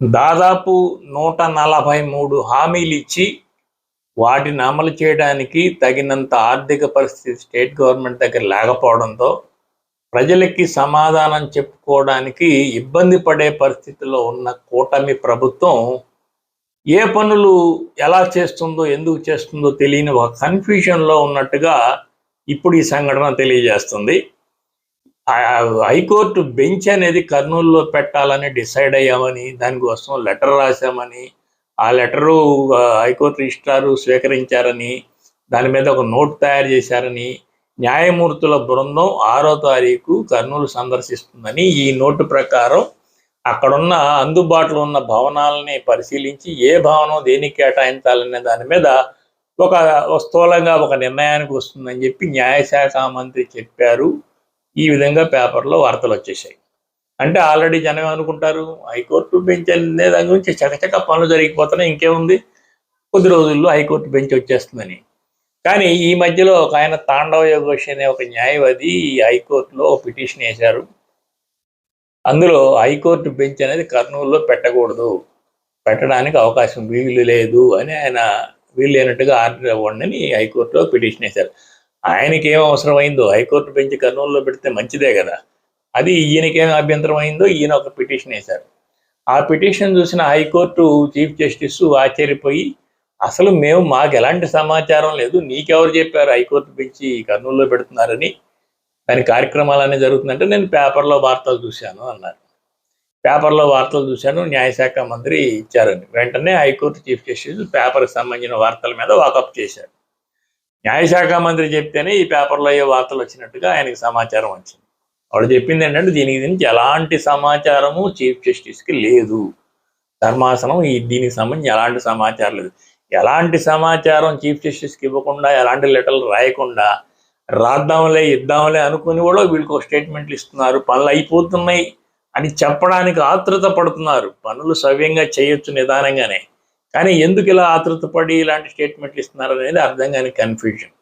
దాదాపు నూట నలభై మూడు హామీలు ఇచ్చి వాటిని అమలు చేయడానికి తగినంత ఆర్థిక పరిస్థితి స్టేట్ గవర్నమెంట్ దగ్గర లేకపోవడంతో ప్రజలకి సమాధానం చెప్పుకోవడానికి ఇబ్బంది పడే పరిస్థితిలో ఉన్న కూటమి ప్రభుత్వం ఏ పనులు ఎలా చేస్తుందో ఎందుకు చేస్తుందో తెలియని ఒక కన్ఫ్యూషన్లో ఉన్నట్టుగా ఇప్పుడు ఈ సంఘటన తెలియజేస్తుంది. హైకోర్టు బెంచ్ అనేది కర్నూలులో పెట్టాలని డిసైడ్ అయ్యామని దానికోసం లెటర్ రాశామని ఆ లెటరు హైకోర్టు రిజిస్ట్రారు స్వీకరించారని దాని మీద ఒక నోట్ తయారు చేశారని న్యాయమూర్తుల బృందం ఆరో తారీఖు కర్నూలు సందర్శిస్తుందని ఈ నోటు ప్రకారం అక్కడున్న అందుబాటులో ఉన్న భవనాలని పరిశీలించి ఏ భవనం దేనికి కేటాయించాలనే దాని మీద ఒక ఒక స్థూలంగా ఒక నిర్ణయానికి వస్తుందని చెప్పి న్యాయశాఖ మంత్రి చెప్పారు. ఈ విధంగా పేపర్లో వార్తలు వచ్చేసాయి. అంటే ఆల్రెడీ జనం అనుకుంటారు హైకోర్టు బెంచ్ అనే దాని గురించి చకచక పనులు జరిగిపోతున్నాయి ఇంకేముంది? కొద్ది రోజుల్లో హైకోర్టు బెంచ్ వచ్చేస్తుందని. కానీ ఈ మధ్యలో ఒక ఆయన తాండవ యోగోషి అనే ఒక న్యాయవాది ఈ హైకోర్టులో ఒక పిటిషన్ వేశారు. అందులో హైకోర్టు బెంచ్ అనేది కర్నూలులో పెట్టకూడదు. పెట్టడానికి అవకాశం వీలు లేదు అని ఆయన వీలు లేనట్టుగా ఆర్డర్ ఇవ్వండి అని హైకోర్టులో పిటిషన్ వేశారు. ఆయనకి ఏం అవసరం అయిందో హైకోర్టు బెంచ్ కర్నూలులో పెడితే మంచిదే కదా. అది ఈయనకేం అభ్యంతరం అయిందో ఈయన ఒక పిటిషన్ వేశారు. ఆ పిటిషన్ చూసిన హైకోర్టు చీఫ్ జస్టిస్ ఆశ్చర్యపోయి అసలు మేము మాకు ఎలాంటి సమాచారం లేదు. నీకెవరు చెప్పారు హైకోర్టు బెంచ్ కర్నూలులో పెడుతున్నారని? దాని కార్యక్రమాలన్నీ జరుగుతుందంటే నేను పేపర్లో వార్తలు చూశాను అన్నారు. పేపర్లో వార్తలు చూశాను. న్యాయశాఖ మంత్రి ఇచ్చారని వెంటనే హైకోర్టు చీఫ్ జస్టిస్ పేపర్కి సంబంధించిన వార్తల మీద వాకప్ చేశారు. న్యాయశాఖ మంత్రి చెప్తేనే ఈ పేపర్లో అయ్యే వార్తలు వచ్చినట్టుగా ఆయనకి సమాచారం వచ్చింది. వాడు చెప్పింది ఏంటంటే దీనికి దీనికి ఎలాంటి సమాచారము చీఫ్ జస్టిస్కి లేదు. ధర్మాసనం ఈ దీనికి సంబంధించి ఎలాంటి సమాచారం లేదు. ఎలాంటి సమాచారం చీఫ్ జస్టిస్కి ఇవ్వకుండా ఎలాంటి లెటర్లు రాయకుండా రాద్దాంలే ఇద్దాంలే అనుకుని కూడా వీళ్ళకి ఒక స్టేట్మెంట్లు ఇస్తున్నారు. పనులు అయిపోతున్నాయి అని చెప్పడానికి ఆతృత పడుతున్నారు. పనులు సవ్యంగా చేయొచ్చు నిదానంగానే. కానీ ఎందుకు ఇలా ఆతృత పడి ఇలాంటి స్టేట్మెంట్లు ఇస్తున్నారు అనేది అర్థం కాని కన్ఫ్యూజన్